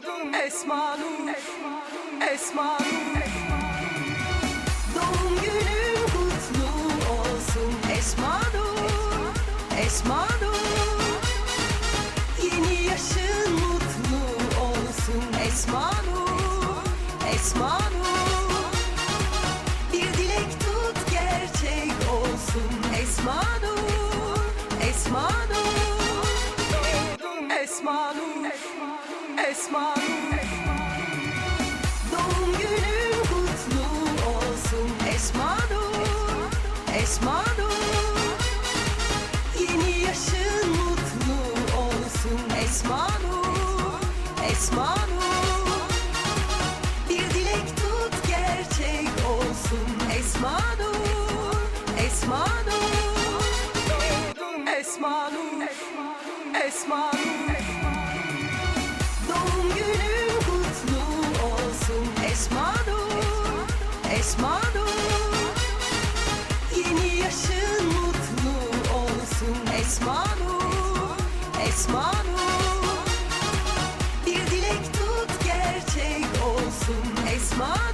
Esma Nur Esma Doğum günün kutlu olsun Esma Nur Esma Yeni yaşın mutlu olsun Esma Nur Esma Nur Esma Esma Doğum günün kutlu olsun Esma Esma Yeni yaşın mutlu olsun Esma Esma Bir dilek tut gerçek olsun Esma Esma Esma Nur. Esma Esma Nur Yeni yaşın mutlu olsun. Esma Nur Esma Nur Bir dilek tut gerçek olsun. Esma Nur Esma